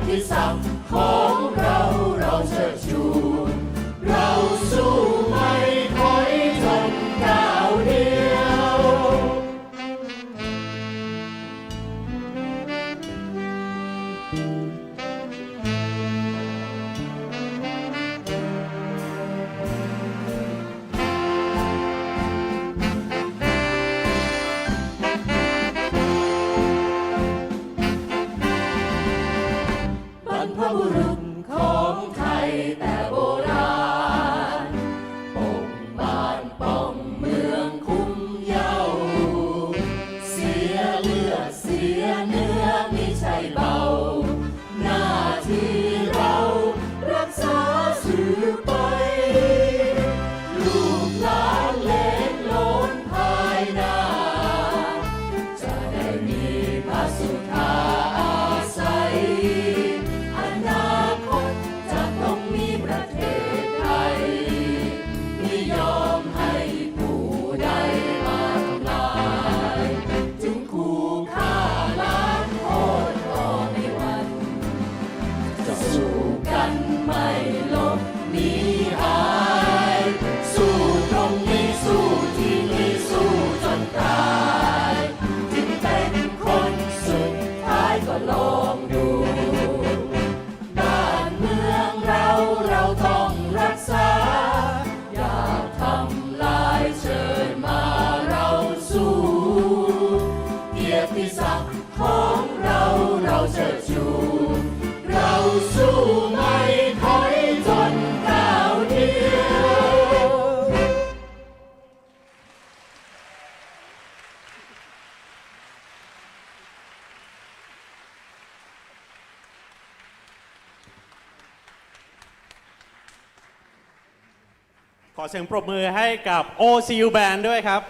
ยรติศักดิ์ของ เลือดเสียเนื้อมิใช่เบา หน้าที่เรารักษาสืบ ลองดูบ้านเมืองเราเราต้องรักษา อย่าทำลายเชิญมาเราสู้เกียรติศักดิ์ของเราเราเชิดชู ขอเสียงปรบมือให้กับ OCU Band ด้วยครับ